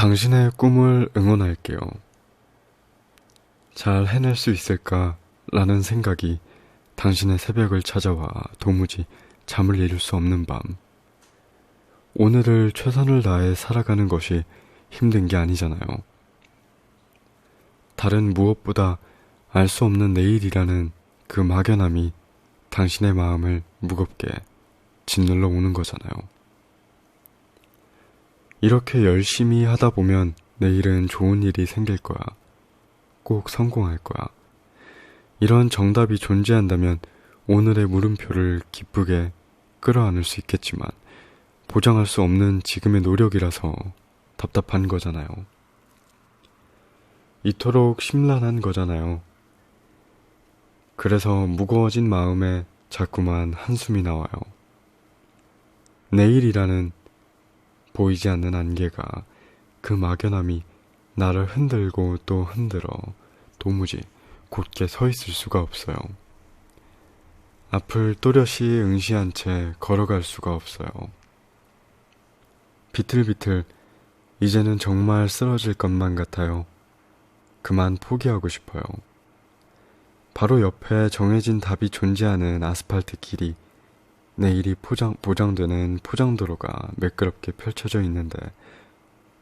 당신의 꿈을 응원할게요. 잘 해낼 수 있을까? 라는 생각이 당신의 새벽을 찾아와 도무지 잠을 이룰 수 없는 밤. 오늘을 최선을 다해 살아가는 것이 힘든 게 아니잖아요. 다른 무엇보다 알 수 없는 내일이라는 그 막연함이 당신의 마음을 무겁게 짓눌러 오는 거잖아요. 이렇게 열심히 하다 보면 내일은 좋은 일이 생길 거야. 꼭 성공할 거야. 이런 정답이 존재한다면 오늘의 물음표를 기쁘게 끌어안을 수 있겠지만 보장할 수 없는 지금의 노력이라서 답답한 거잖아요. 이토록 심란한 거잖아요. 그래서 무거워진 마음에 자꾸만 한숨이 나와요. 내일이라는 보이지 않는 안개가 그 막연함이 나를 흔들고 또 흔들어 도무지 곧게 서 있을 수가 없어요. 앞을 또렷이 응시한 채 걸어갈 수가 없어요. 비틀비틀 이제는 정말 쓰러질 것만 같아요. 그만 포기하고 싶어요. 바로 옆에 정해진 답이 존재하는 아스팔트 길이 내일이 포장, 보장되는 포장도로가 매끄럽게 펼쳐져 있는데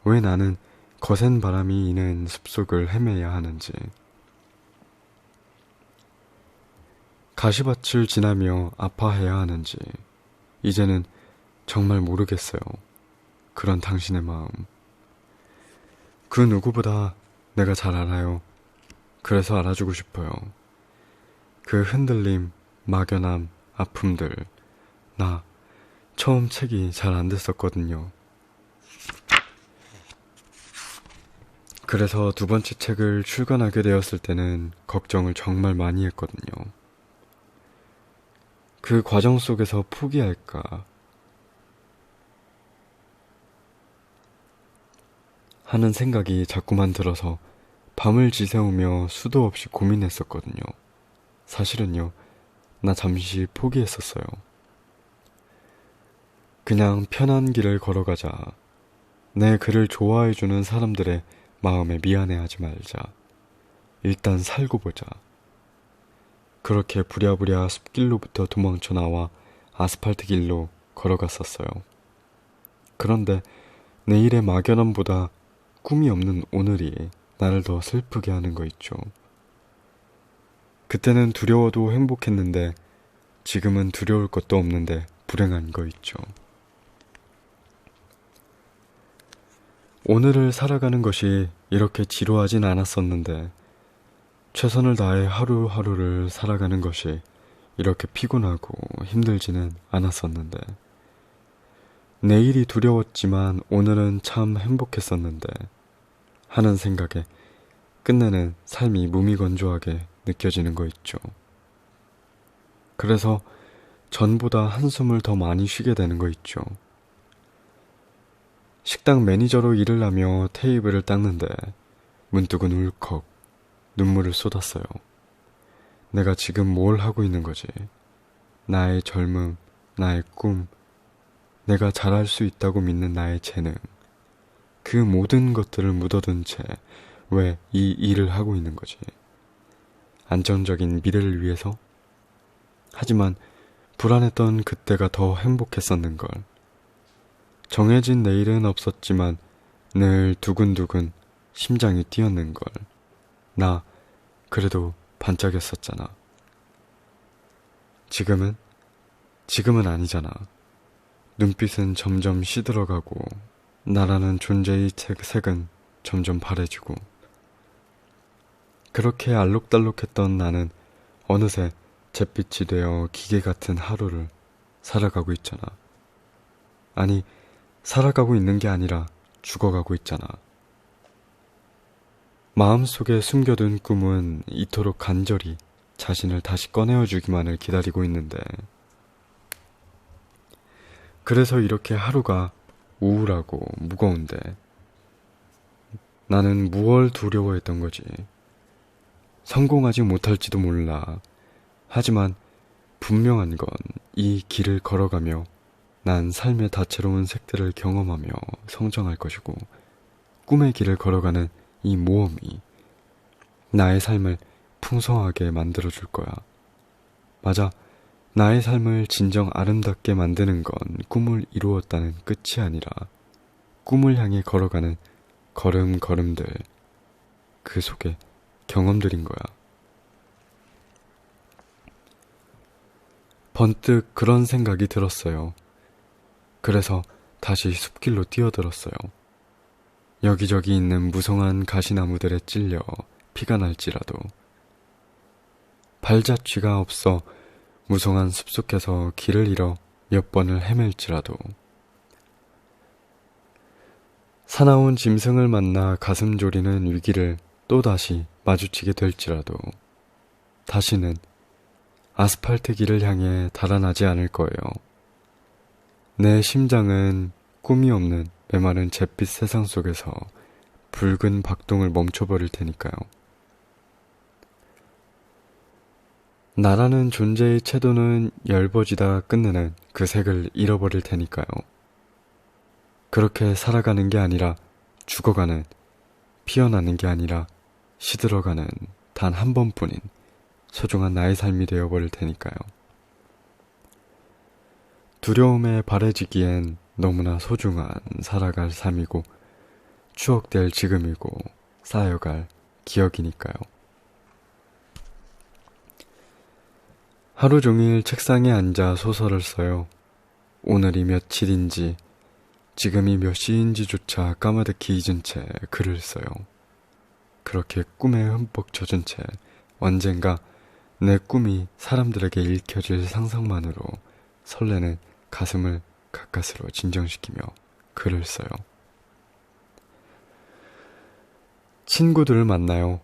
왜 나는 거센 바람이 이는 숲속을 헤매야 하는지 가시밭을 지나며 아파해야 하는지 이제는 정말 모르겠어요. 그런 당신의 마음. 그 누구보다 내가 잘 알아요. 그래서 알아주고 싶어요. 그 흔들림, 막연함, 아픔들. 나 처음 책이 잘 안 됐었거든요. 그래서 두 번째 책을 출간하게 되었을 때는 걱정을 정말 많이 했거든요. 그 과정 속에서 포기할까 하는 생각이 자꾸만 들어서 밤을 지새우며 수도 없이 고민했었거든요. 사실은요, 나 잠시 포기했었어요. 그냥 편한 길을 걸어가자. 내 글을 좋아해주는 사람들의 마음에 미안해하지 말자. 일단 살고 보자. 그렇게 부랴부랴 숲길로부터 도망쳐 나와 아스팔트 길로 걸어갔었어요. 그런데 내일의 막연함보다 꿈이 없는 오늘이 나를 더 슬프게 하는 거 있죠. 그때는 두려워도 행복했는데 지금은 두려울 것도 없는데 불행한 거 있죠. 오늘을 살아가는 것이 이렇게 지루하진 않았었는데 최선을 다해 하루하루를 살아가는 것이 이렇게 피곤하고 힘들지는 않았었는데, 내일이 두려웠지만 오늘은 참 행복했었는데, 하는 생각에 끝내는 삶이 무미건조하게 느껴지는 거 있죠. 그래서 전보다 한숨을 더 많이 쉬게 되는 거 있죠. 식당 매니저로 일을 하며 테이블을 닦는데 문득은 울컥 눈물을 쏟았어요. 내가 지금 뭘 하고 있는 거지? 나의 젊음, 나의 꿈, 내가 잘할 수 있다고 믿는 나의 재능, 그 모든 것들을 묻어둔 채 왜 이 일을 하고 있는 거지? 안정적인 미래를 위해서? 하지만 불안했던 그때가 더 행복했었는 걸. 정해진 내일은 없었지만 늘 두근두근 심장이 뛰었는 걸. 나 그래도 반짝였었잖아. 지금은? 지금은 아니잖아. 눈빛은 점점 시들어가고, 나라는 존재의 색은 점점 바래지고. 그렇게 알록달록했던 나는 어느새 잿빛이 되어 기계 같은 하루를 살아가고 있잖아. 아니, 살아가고 있는 게 아니라 죽어가고 있잖아. 마음속에 숨겨둔 꿈은 이토록 간절히 자신을 다시 꺼내어 주기만을 기다리고 있는데, 그래서 이렇게 하루가 우울하고 무거운데, 나는 무얼 두려워했던 거지. 성공하지 못할지도 몰라. 하지만 분명한 건 이 길을 걸어가며 난 삶의 다채로운 색들을 경험하며 성장할 것이고, 꿈의 길을 걸어가는 이 모험이 나의 삶을 풍성하게 만들어 줄 거야. 맞아. 나의 삶을 진정 아름답게 만드는 건 꿈을 이루었다는 끝이 아니라 꿈을 향해 걸어가는 걸음걸음들, 그 속에 경험들인 거야. 번뜩 그런 생각이 들었어요. 그래서 다시 숲길로 뛰어들었어요. 여기저기 있는 무성한 가시나무들에 찔려 피가 날지라도 발자취가 없어 무성한 숲속에서 길을 잃어 몇 번을 헤맬지라도 사나운 짐승을 만나 가슴 졸이는 위기를 또다시 마주치게 될지라도 다시는 아스팔트 길을 향해 달아나지 않을 거예요. 내 심장은 꿈이 없는 메마른 잿빛 세상 속에서 붉은 박동을 멈춰버릴 테니까요. 나라는 존재의 채도는 엷어지다 끝내는 그 색을 잃어버릴 테니까요. 그렇게 살아가는 게 아니라 죽어가는, 피어나는 게 아니라 시들어가는 단 한 번뿐인 소중한 나의 삶이 되어버릴 테니까요. 두려움에 바래지기엔 너무나 소중한 살아갈 삶이고 추억될 지금이고 쌓여갈 기억이니까요. 하루 종일 책상에 앉아 소설을 써요. 오늘이 며칠인지 지금이 몇 시인지조차 까마득히 잊은 채 글을 써요. 그렇게 꿈에 흠뻑 젖은 채 언젠가 내 꿈이 사람들에게 읽혀질 상상만으로 설레는 가슴을 가까스로 진정시키며 글을 써요. 친구들을 만나요.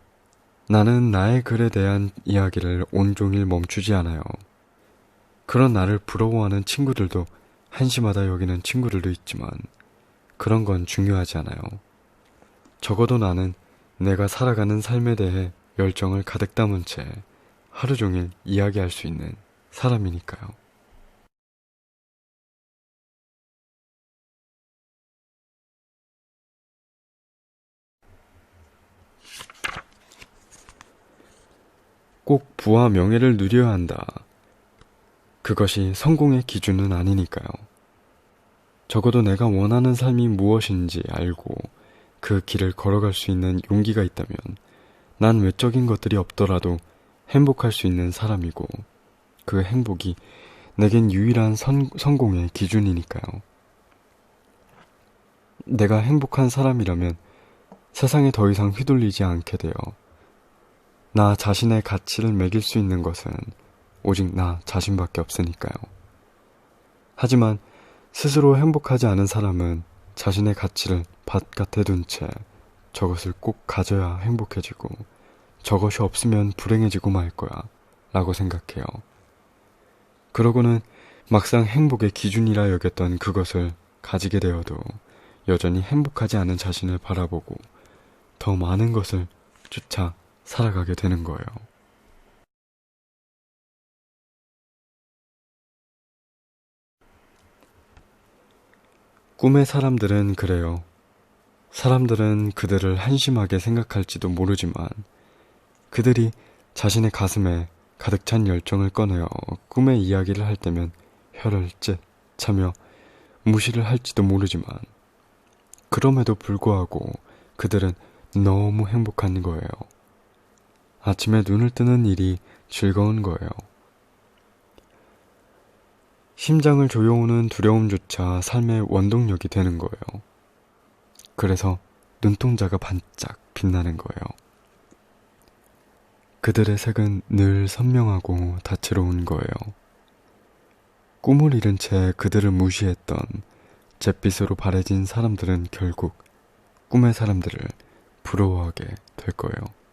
나는 나의 글에 대한 이야기를 온종일 멈추지 않아요. 그런 나를 부러워하는 친구들도 한심하다 여기는 친구들도 있지만 그런 건 중요하지 않아요. 적어도 나는 내가 살아가는 삶에 대해 열정을 가득 담은 채 하루 종일 이야기할 수 있는 사람이니까요. 꼭 부와 명예를 누려야 한다. 그것이 성공의 기준은 아니니까요. 적어도 내가 원하는 삶이 무엇인지 알고 그 길을 걸어갈 수 있는 용기가 있다면 난 외적인 것들이 없더라도 행복할 수 있는 사람이고 그 행복이 내겐 유일한 선, 성공의 기준이니까요. 내가 행복한 사람이라면 세상에 더 이상 휘둘리지 않게 되어 나 자신의 가치를 매길 수 있는 것은 오직 나 자신밖에 없으니까요. 하지만 스스로 행복하지 않은 사람은 자신의 가치를 바깥에 둔 채 저것을 꼭 가져야 행복해지고 저것이 없으면 불행해지고 말 거야 라고 생각해요. 그러고는 막상 행복의 기준이라 여겼던 그것을 가지게 되어도 여전히 행복하지 않은 자신을 바라보고 더 많은 것을 쫓아 살아가게 되는 거예요. 꿈의 사람들은 그래요. 사람들은 그들을 한심하게 생각할지도 모르지만 그들이 자신의 가슴에 가득 찬 열정을 꺼내어 꿈의 이야기를 할 때면 혀를 찢 차며 무시를 할지도 모르지만 그럼에도 불구하고 그들은 너무 행복한 거예요. 아침에 눈을 뜨는 일이 즐거운 거예요. 심장을 조여오는 두려움조차 삶의 원동력이 되는 거예요. 그래서 눈동자가 반짝 빛나는 거예요. 그들의 색은 늘 선명하고 다채로운 거예요. 꿈을 잃은 채 그들을 무시했던 잿빛으로 바래진 사람들은 결국 꿈의 사람들을 부러워하게 될 거예요.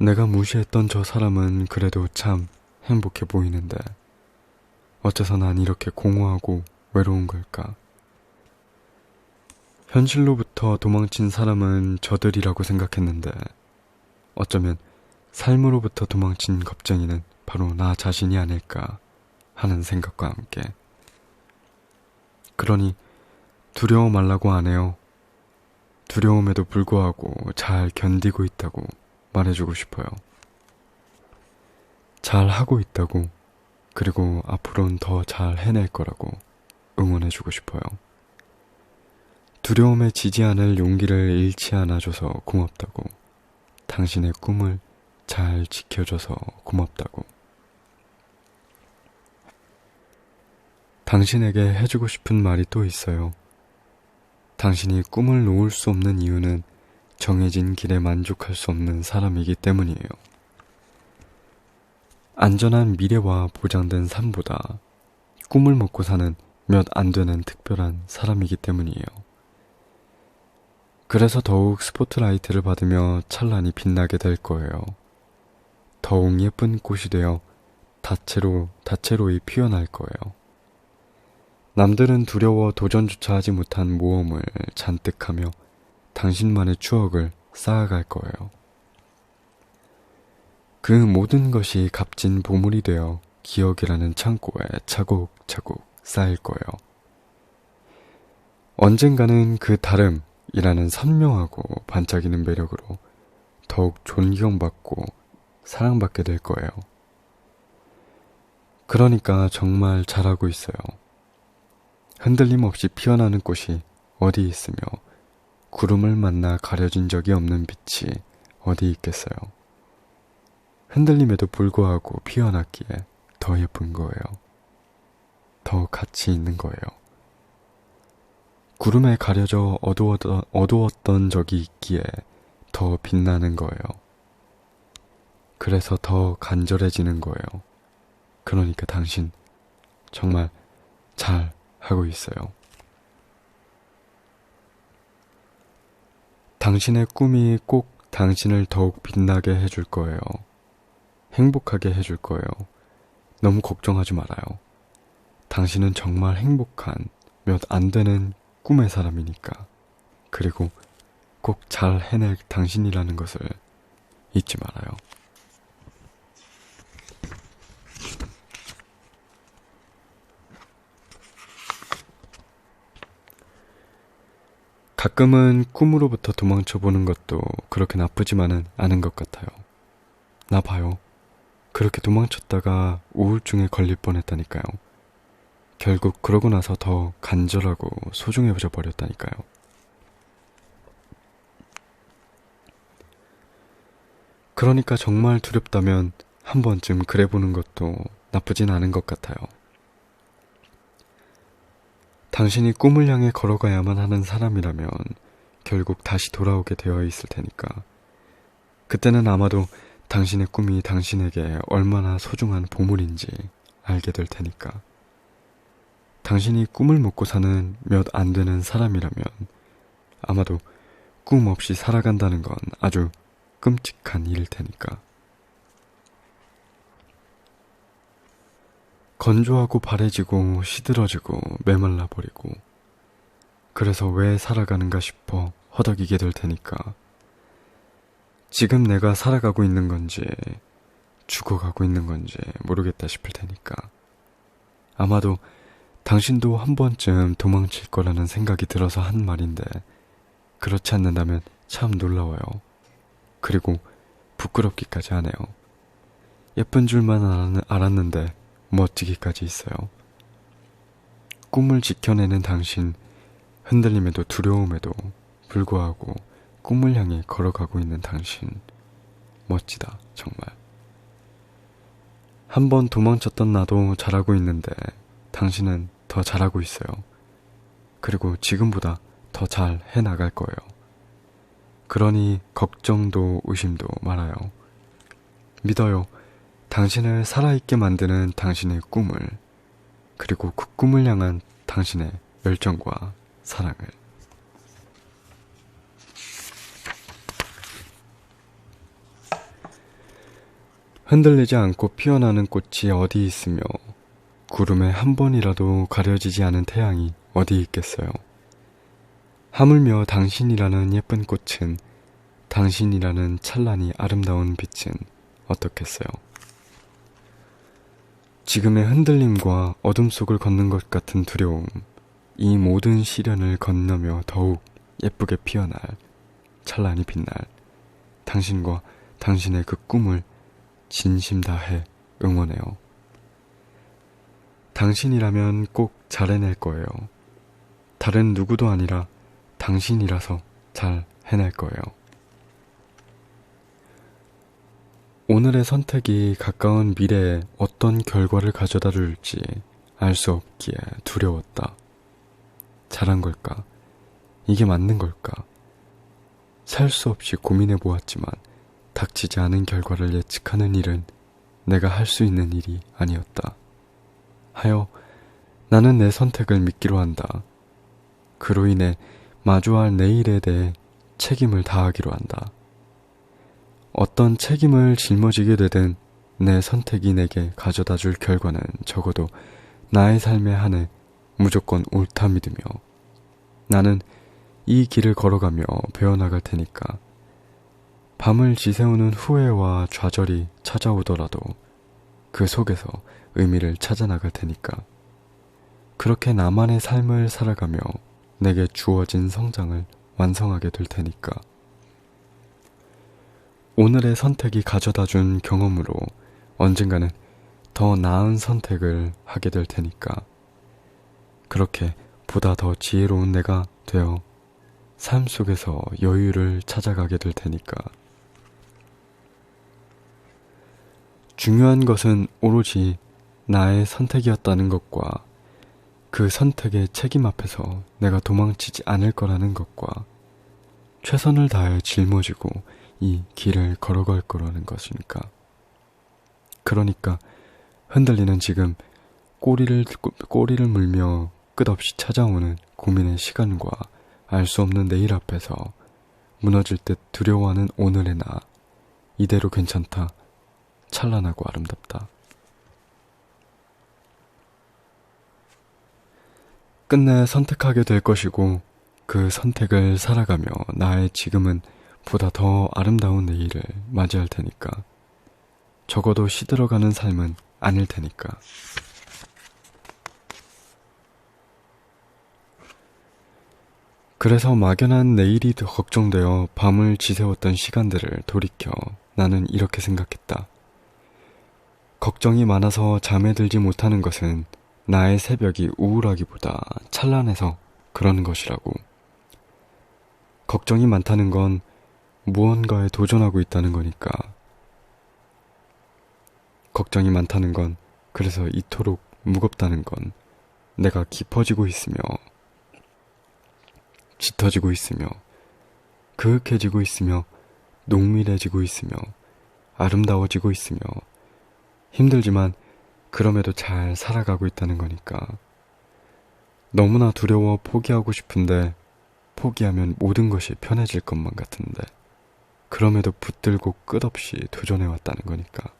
내가 무시했던 저 사람은 그래도 참 행복해 보이는데 어째서 난 이렇게 공허하고 외로운 걸까? 현실로부터 도망친 사람은 저들이라고 생각했는데 어쩌면 삶으로부터 도망친 겁쟁이는 바로 나 자신이 아닐까 하는 생각과 함께 그러니 두려워 말라고 안 해요. 두려움에도 불구하고 잘 견디고 있다고 말해주고 싶어요. 잘 하고 있다고, 그리고 앞으로는 더 잘 해낼 거라고 응원해주고 싶어요. 두려움에 지지 않을 용기를 잃지 않아줘서 고맙다고, 당신의 꿈을 잘 지켜줘서 고맙다고. 당신에게 해주고 싶은 말이 또 있어요. 당신이 꿈을 놓을 수 없는 이유는 정해진 길에 만족할 수 없는 사람이기 때문이에요. 안전한 미래와 보장된 삶보다 꿈을 먹고 사는 몇 안 되는 특별한 사람이기 때문이에요. 그래서 더욱 스포트라이트를 받으며 찬란히 빛나게 될 거예요. 더욱 예쁜 꽃이 되어 다채로, 다채로이 피어날 거예요. 남들은 두려워 도전조차 하지 못한 모험을 잔뜩 하며 당신만의 추억을 쌓아갈 거예요. 그 모든 것이 값진 보물이 되어 기억이라는 창고에 차곡차곡 쌓일 거예요. 언젠가는 그 다름이라는 선명하고 반짝이는 매력으로 더욱 존경받고 사랑받게 될 거예요. 그러니까 정말 잘하고 있어요. 흔들림 없이 피어나는 꽃이 어디 있으며 구름을 만나 가려진 적이 없는 빛이 어디 있겠어요. 흔들림에도 불구하고 피어났기에 더 예쁜 거예요. 더 가치 있는 거예요. 구름에 가려져 어두웠던, 어두웠던 적이 있기에 더 빛나는 거예요. 그래서 더 간절해지는 거예요. 그러니까 당신 정말 잘 하고 있어요. 당신의 꿈이 꼭 당신을 더욱 빛나게 해줄 거예요. 행복하게 해줄 거예요. 너무 걱정하지 말아요. 당신은 정말 행복한 몇 안 되는 꿈의 사람이니까. 그리고 꼭 잘 해낼 당신이라는 것을 잊지 말아요. 가끔은 꿈으로부터 도망쳐 보는 것도 그렇게 나쁘지만은 않은 것 같아요. 나 봐요. 그렇게 도망쳤다가 우울증에 걸릴 뻔했다니까요. 결국 그러고 나서 더 간절하고 소중해져 버렸다니까요. 그러니까 정말 두렵다면 한 번쯤 그래 보는 것도 나쁘진 않은 것 같아요. 당신이 꿈을 향해 걸어가야만 하는 사람이라면 결국 다시 돌아오게 되어 있을 테니까. 그때는 아마도 당신의 꿈이 당신에게 얼마나 소중한 보물인지 알게 될 테니까. 당신이 꿈을 먹고 사는 몇 안 되는 사람이라면 아마도 꿈 없이 살아간다는 건 아주 끔찍한 일일 테니까. 건조하고 바래지고 시들어지고 메말라 버리고 그래서 왜 살아가는가 싶어 허덕이게 될 테니까 지금 내가 살아가고 있는 건지 죽어가고 있는 건지 모르겠다 싶을 테니까 아마도 당신도 한 번쯤 도망칠 거라는 생각이 들어서 한 말인데 그렇지 않는다면 참 놀라워요. 그리고 부끄럽기까지 하네요. 예쁜 줄만 알았는데 멋지기까지 있어요. 꿈을 지켜내는 당신, 흔들림에도 두려움에도 불구하고 꿈을 향해 걸어가고 있는 당신, 멋지다, 정말. 한 번 도망쳤던 나도 잘하고 있는데 당신은 더 잘하고 있어요. 그리고 지금보다 더 잘 해나갈 거예요. 그러니 걱정도 의심도 말아요. 믿어요. 당신을 살아있게 만드는 당신의 꿈을, 그리고 그 꿈을 향한 당신의 열정과 사랑을. 흔들리지 않고 피어나는 꽃이 어디 있으며 구름에 한 번이라도 가려지지 않은 태양이 어디 있겠어요. 하물며 당신이라는 예쁜 꽃은 당신이라는 찬란히 아름다운 빛은 어떻겠어요. 지금의 흔들림과 어둠 속을 걷는 것 같은 두려움, 이 모든 시련을 건너며 더욱 예쁘게 피어날 찬란히 빛날 당신과 당신의 그 꿈을 진심 다해 응원해요. 당신이라면 꼭 잘해낼 거예요. 다른 누구도 아니라 당신이라서 잘 해낼 거예요. 오늘의 선택이 가까운 미래에 어떤 결과를 가져다 줄지 알 수 없기에 두려웠다. 잘한 걸까? 이게 맞는 걸까? 살 수 없이 고민해 보았지만 닥치지 않은 결과를 예측하는 일은 내가 할 수 있는 일이 아니었다. 하여 나는 내 선택을 믿기로 한다. 그로 인해 마주할 내일에 대해 책임을 다하기로 한다. 어떤 책임을 짊어지게 되든 내 선택이 내게 가져다 줄 결과는 적어도 나의 삶에 한해 무조건 옳다 믿으며 나는 이 길을 걸어가며 배워나갈 테니까. 밤을 지새우는 후회와 좌절이 찾아오더라도 그 속에서 의미를 찾아 나갈 테니까. 그렇게 나만의 삶을 살아가며 내게 주어진 성장을 완성하게 될 테니까 오늘의 선택이 가져다 준 경험으로 언젠가는 더 나은 선택을 하게 될 테니까. 그렇게 보다 더 지혜로운 내가 되어 삶 속에서 여유를 찾아가게 될 테니까. 중요한 것은 오로지 나의 선택이었다는 것과 그 선택의 책임 앞에서 내가 도망치지 않을 거라는 것과 최선을 다해 짊어지고 이 길을 걸어갈 거라는 것이니까. 그러니까 흔들리는 지금 꼬리를, 꼬리를 물며 끝없이 찾아오는 고민의 시간과 알 수 없는 내일 앞에서 무너질 듯 두려워하는 오늘의 나. 이대로 괜찮다. 찬란하고 아름답다. 끝내 선택하게 될 것이고 그 선택을 살아가며 나의 지금은 보다 더 아름다운 내일을 맞이할 테니까. 적어도 시들어가는 삶은 아닐 테니까. 그래서 막연한 내일이 걱정되어 밤을 지새웠던 시간들을 돌이켜 나는 이렇게 생각했다. 걱정이 많아서 잠에 들지 못하는 것은 나의 새벽이 우울하기보다 찬란해서 그러는 것이라고. 걱정이 많다는 건 무언가에 도전하고 있다는 거니까. 걱정이 많다는 건 그래서 이토록 무겁다는 건 내가 깊어지고 있으며 짙어지고 있으며 그윽해지고 있으며 농밀해지고 있으며 아름다워지고 있으며 힘들지만 그럼에도 잘 살아가고 있다는 거니까. 너무나 두려워 포기하고 싶은데 포기하면 모든 것이 편해질 것만 같은데 그럼에도 붙들고 끝없이 도전해 왔다는 거니까.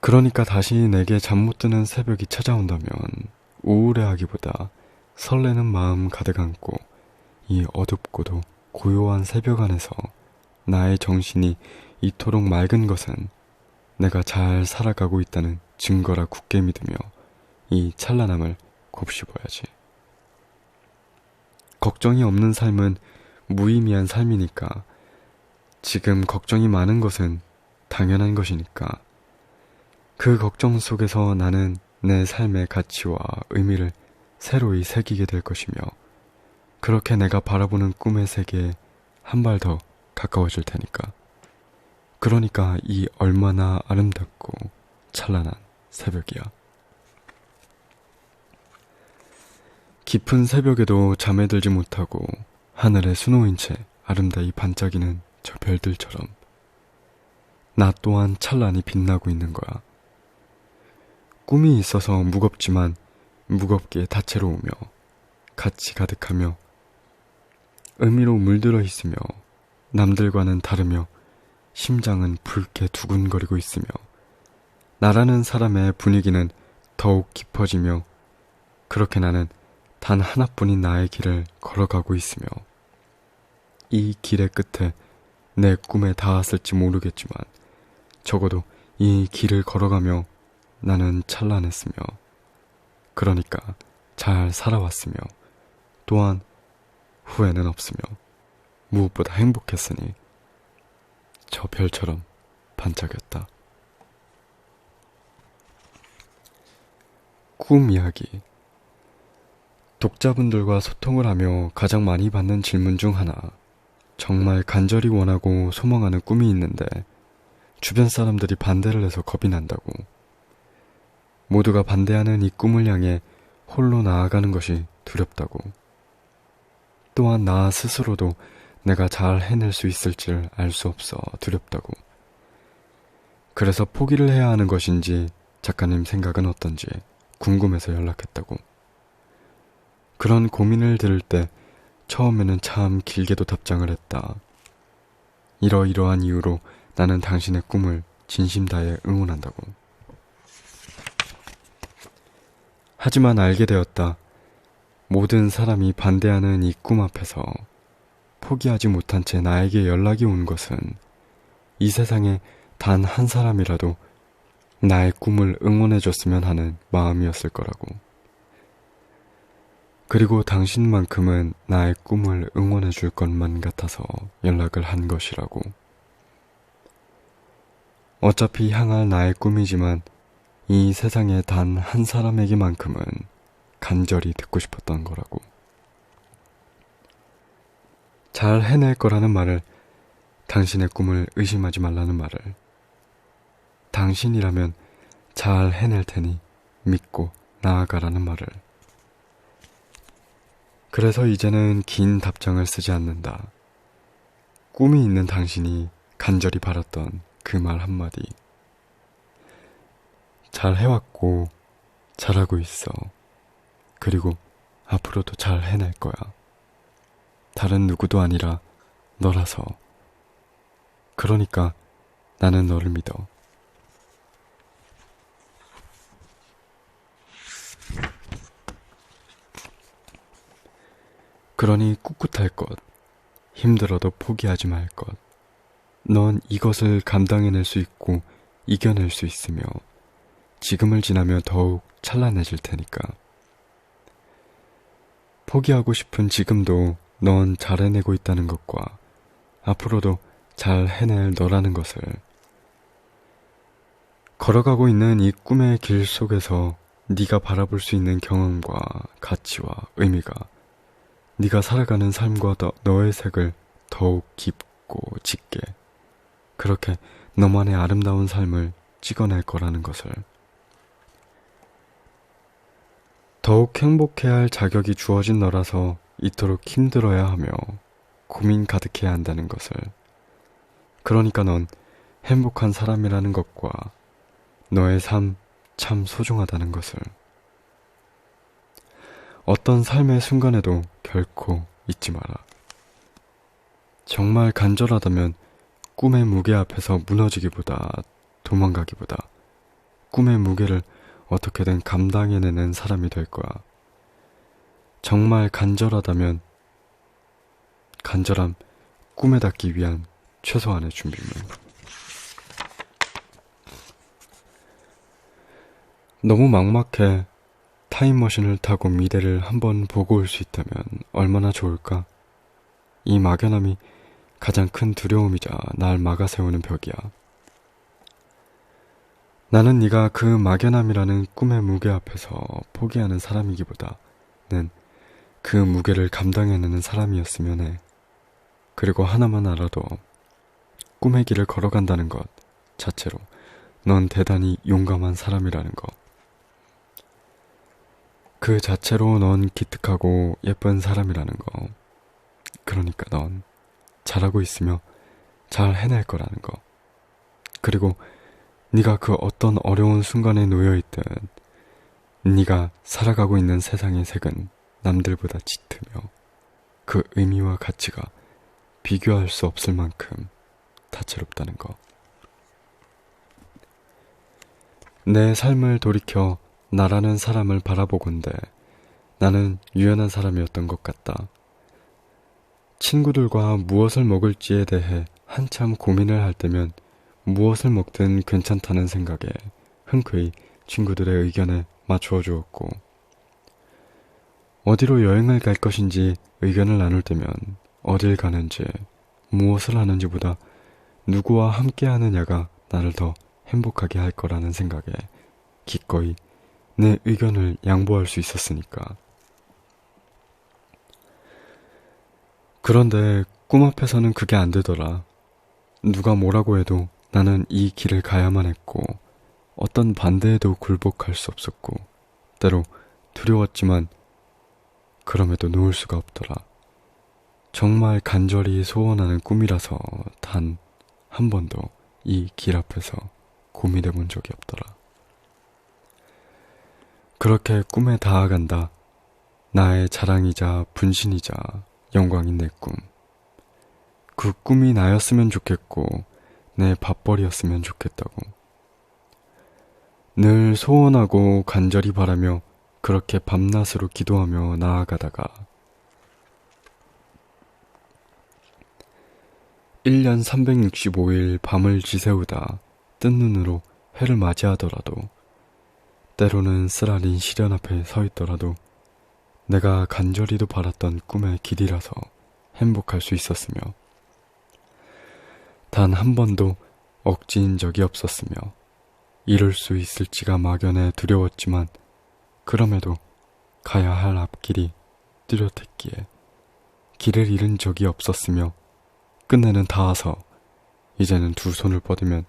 그러니까 다시 내게 잠 못 드는 새벽이 찾아온다면 우울해하기보다 설레는 마음 가득 안고 이 어둡고도 고요한 새벽 안에서 나의 정신이 이토록 맑은 것은 내가 잘 살아가고 있다는 증거라 굳게 믿으며 이 찬란함을 곱씹어야지. 걱정이 없는 삶은 무의미한 삶이니까 지금 걱정이 많은 것은 당연한 것이니까 그 걱정 속에서 나는 내 삶의 가치와 의미를 새로이 새기게 될 것이며 그렇게 내가 바라보는 꿈의 세계에 한 발 더 가까워질 테니까. 그러니까 이 얼마나 아름답고 찬란한 새벽이야. 깊은 새벽에도 잠에 들지 못하고 하늘에 수놓인 채 아름다이 반짝이는 저 별들처럼 나 또한 찬란히 빛나고 있는 거야. 꿈이 있어서 무겁지만 무겁게 다채로우며 가치 가득하며 의미로 물들어 있으며 남들과는 다르며 심장은 붉게 두근거리고 있으며 나라는 사람의 분위기는 더욱 깊어지며 그렇게 나는 단 하나뿐인 나의 길을 걸어가고 있으며 이 길의 끝에 내 꿈에 닿았을지 모르겠지만 적어도 이 길을 걸어가며 나는 찬란했으며, 그러니까 잘 살아왔으며, 또한 후회는 없으며, 무엇보다 행복했으니, 저 별처럼 반짝였다. 꿈 이야기. 독자분들과 소통을 하며 가장 많이 받는 질문 중 하나. 정말 간절히 원하고 소망하는 꿈이 있는데 주변 사람들이 반대를 해서 겁이 난다고. 모두가 반대하는 이 꿈을 향해 홀로 나아가는 것이 두렵다고. 또한 나 스스로도 내가 잘 해낼 수 있을지를 알 수 없어 두렵다고. 그래서 포기를 해야 하는 것인지 작가님 생각은 어떤지 궁금해서 연락했다고. 그런 고민을 들을 때 처음에는 참 길게도 답장을 했다. 이러이러한 이유로 나는 당신의 꿈을 진심 다해 응원한다고. 하지만 알게 되었다. 모든 사람이 반대하는 이 꿈 앞에서 포기하지 못한 채 나에게 연락이 온 것은 이 세상에 단 한 사람이라도 나의 꿈을 응원해줬으면 하는 마음이었을 거라고. 그리고 당신만큼은 나의 꿈을 응원해 줄 것만 같아서 연락을 한 것이라고. 어차피 향할 나의 꿈이지만 이 세상에 단 한 사람에게만큼은 간절히 듣고 싶었던 거라고. 잘 해낼 거라는 말을 당신의 꿈을 의심하지 말라는 말을 당신이라면 잘 해낼 테니 믿고 나아가라는 말을 그래서 이제는 긴 답장을 쓰지 않는다. 꿈이 있는 당신이 간절히 바랐던 그 말 한마디. 잘 해왔고, 잘하고 있어. 그리고 앞으로도 잘 해낼 거야. 다른 누구도 아니라 너라서. 그러니까 나는 너를 믿어. 그러니 꿋꿋할 것, 힘들어도 포기하지 말 것. 넌 이것을 감당해낼 수 있고 이겨낼 수 있으며 지금을 지나며 더욱 찬란해질 테니까. 포기하고 싶은 지금도 넌 잘 해내고 있다는 것과 앞으로도 잘 해낼 너라는 것을 걸어가고 있는 이 꿈의 길 속에서 네가 바라볼 수 있는 경험과 가치와 의미가 네가 살아가는 삶과 너, 너의 색을 더욱 깊고 짙게 그렇게 너만의 아름다운 삶을 찍어낼 거라는 것을. 더욱 행복해야 할 자격이 주어진 너라서 이토록 힘들어야 하며 고민 가득해야 한다는 것을. 그러니까 넌 행복한 사람이라는 것과 너의 삶 참 소중하다는 것을 어떤 삶의 순간에도 결코 잊지 마라. 정말 간절하다면 꿈의 무게 앞에서 무너지기보다 도망가기보다 꿈의 무게를 어떻게든 감당해내는 사람이 될 거야. 정말 간절하다면 간절함 꿈에 닿기 위한 최소한의 준비물. 너무 막막해 타임머신을 타고 미래를 한번 보고 올 수 있다면 얼마나 좋을까? 이 막연함이 가장 큰 두려움이자 날 막아세우는 벽이야. 나는 네가 그 막연함이라는 꿈의 무게 앞에서 포기하는 사람이기보다는 그 무게를 감당해내는 사람이었으면 해. 그리고 하나만 알아도 꿈의 길을 걸어간다는 것 자체로 넌 대단히 용감한 사람이라는 것. 그 자체로 넌 기특하고 예쁜 사람이라는 거. 그러니까 넌 잘하고 있으며 잘 해낼 거라는 거. 그리고 네가 그 어떤 어려운 순간에 놓여 있든 네가 살아가고 있는 세상의 색은 남들보다 짙으며 그 의미와 가치가 비교할 수 없을 만큼 다채롭다는 거. 내 삶을 돌이켜 나라는 사람을 바라보건대 나는 유연한 사람이었던 것 같다. 친구들과 무엇을 먹을지에 대해 한참 고민을 할 때면 무엇을 먹든 괜찮다는 생각에 흔쾌히 친구들의 의견에 맞추어 주었고, 어디로 여행을 갈 것인지 의견을 나눌 때면 어딜 가는지, 무엇을 하는지보다 누구와 함께 하느냐가 나를 더 행복하게 할 거라는 생각에 기꺼이 내 의견을 양보할 수 있었으니까. 그런데 꿈 앞에서는 그게 안 되더라. 누가 뭐라고 해도 나는 이 길을 가야만 했고, 어떤 반대에도 굴복할 수 없었고, 때로 두려웠지만, 그럼에도 놓을 수가 없더라. 정말 간절히 소원하는 꿈이라서 단 한 번도 이 길 앞에서 고민해 본 적이 없더라. 그렇게 꿈에 닿아간다. 나의 자랑이자 분신이자 영광인 내 꿈. 그 꿈이 나였으면 좋겠고, 내 밥벌이였으면 좋겠다고. 늘 소원하고 간절히 바라며 그렇게 밤낮으로 기도하며 나아가다가 1년 365일 밤을 지새우다 뜬 눈으로 해를 맞이하더라도 때로는 쓰라린 시련 앞에 서 있더라도 내가 간절히도 바랐던 꿈의 길이라서 행복할 수 있었으며 단 한 번도 억지인 적이 없었으며 이룰 수 있을지가 막연해 두려웠지만 그럼에도 가야 할 앞길이 뚜렷했기에 길을 잃은 적이 없었으며 끝내는 닿아서 이제는 두 손을 뻗으면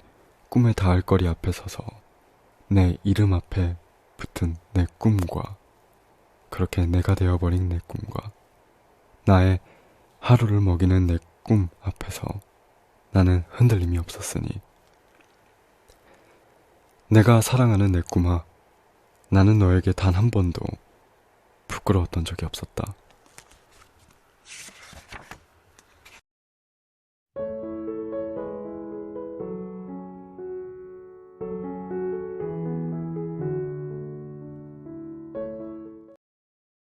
꿈에 닿을 거리 앞에 서서 내 이름 앞에 붙은 내 꿈과 그렇게 내가 되어버린 내 꿈과 나의 하루를 먹이는 내 꿈 앞에서 나는 흔들림이 없었으니 내가 사랑하는 내 꿈아 나는 너에게 단 한 번도 부끄러웠던 적이 없었다.